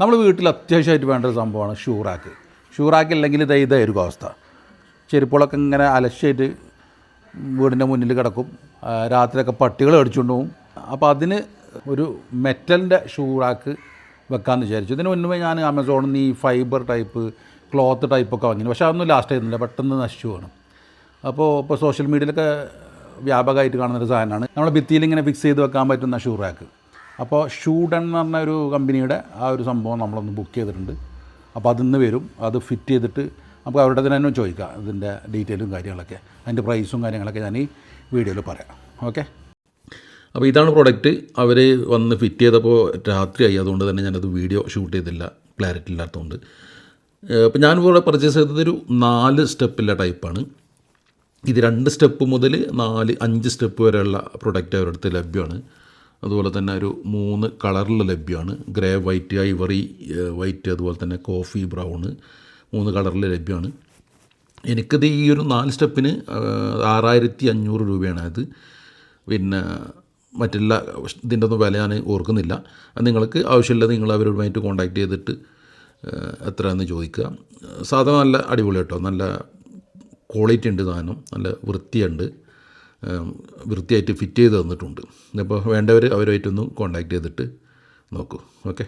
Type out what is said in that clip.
നമ്മൾ വീട്ടിൽ അത്യാവശ്യമായിട്ട് വേണ്ട ഒരു സംഭവമാണ് ഷൂറാക്ക്. ഷൂറാക്ക് ഇല്ലെങ്കിൽ ഇത് ഇതായിരിക്കും അവസ്ഥ ചെരുപ്പുകളൊക്കെ ഇങ്ങനെ അലശ്ശായിട്ട് വീടിന്റെ മുന്നിൽ കിടക്കും. രാത്രിയൊക്കെ പട്ടികൾ അടിച്ചുകൊണ്ട് പോകും അപ്പോൾ അതിന് ഒരു മെറ്റലിന്റെ ഷൂറാക്ക് വെക്കാമെന്ന് വിചാരിച്ചു. ഇതിന് മുന്നേ ഞാൻ ആമസോണിൽ നിന്ന് ഈ ഫൈബർ ടൈപ്പ് ക്ലോത്ത് ടൈപ്പൊക്കെ വാങ്ങി പക്ഷേ അതൊന്നും ലാസ്റ്റ് ചെയ്യുന്നില്ല പെട്ടെന്ന് നശിച്ചു പോകണം. അപ്പോൾ ഇപ്പോൾ സോഷ്യൽ മീഡിയയിലൊക്കെ വ്യാപകമായിട്ട് കാണുന്നൊരു സാധനമാണ്. നമ്മൾ ഭിത്തിയിൽ ഇങ്ങനെ ഫിക്സ് ചെയ്ത് വെക്കാൻ പറ്റുന്ന ഷൂ റാക്ക് അപ്പോൾ ഷൂഡൻ എന്ന് പറഞ്ഞ ഒരു കമ്പനിയുടെ ആ ഒരു സംഭവം നമ്മളൊന്ന് ബുക്ക് ചെയ്തിട്ടുണ്ട്. അപ്പോൾ അതിന്ന് വരും. അത് ഫിറ്റ് ചെയ്തിട്ട് നമുക്ക് അവരുടെ തന്നെ ചോദിക്കാം ഇതിന്റെ ഡീറ്റെയിലും കാര്യങ്ങളൊക്കെ. അതിന്റെ പ്രൈസും കാര്യങ്ങളൊക്കെ ഞാൻ ഈ വീഡിയോയിൽ പറയാം. ഓക്കെ അപ്പോൾ ഇതാണ് പ്രോഡക്റ്റ് അവർ വന്ന് ഫിറ്റ് ചെയ്തപ്പോൾ രാത്രിയായി. അതുകൊണ്ട് തന്നെ ഞാനത് വീഡിയോ ഷൂട്ട് ചെയ്തില്ല. ക്ലാരിറ്റി ഇല്ലാത്തതുകൊണ്ട്. അപ്പോൾ ഞാൻ ഇവിടെ പർച്ചേസ് ചെയ്തതൊരു നാല് സ്റ്റെപ്പിലെ ടൈപ്പാണ് ഇത് രണ്ട് സ്റ്റെപ്പ് മുതൽ നാല് അഞ്ച് സ്റ്റെപ്പ് വരെയുള്ള പ്രൊഡക്റ്റ് അവരുടെ അടുത്ത് ലഭ്യമാണ്. അതുപോലെ തന്നെ ഒരു മൂന്ന് കളറിൽ ലഭ്യമാണ്. ഗ്രേ വൈറ്റ് ഐവറി വൈറ്റ് അതുപോലെ തന്നെ കോഫി ബ്രൗണ് മൂന്ന് കളറിൽ ലഭ്യമാണ്. എനിക്കത് ഈ ഒരു നാല് സ്റ്റെപ്പിന് ആറായിരത്തി അഞ്ഞൂറ് രൂപയാണ് അത്. പിന്നെ മറ്റെല്ലാ ഇതിന്റെ ഒന്നും വില ഞാൻ ഓർക്കുന്നില്ല. നിങ്ങൾക്ക് ആവശ്യമില്ല നിങ്ങൾ അവരുമായിട്ട് കോൺടാക്ട് ചെയ്തിട്ട് എത്രയെന്ന് ചോദിക്കുക. സാധാരണ നല്ല അടിപൊളി കേട്ടോ. നല്ല ക്വാളിറ്റി ഉണ്ട് സാധനം. നല്ല വൃത്തിയുണ്ട്. വൃത്തിയായിട്ട് ഫിറ്റ് ചെയ്ത് തന്നിട്ടുണ്ട്. അപ്പോൾ വേണ്ടവർ അവരുമായിട്ടൊന്ന് കോൺടാക്റ്റ് ചെയ്തിട്ട് നോക്കൂ. ഓക്കെ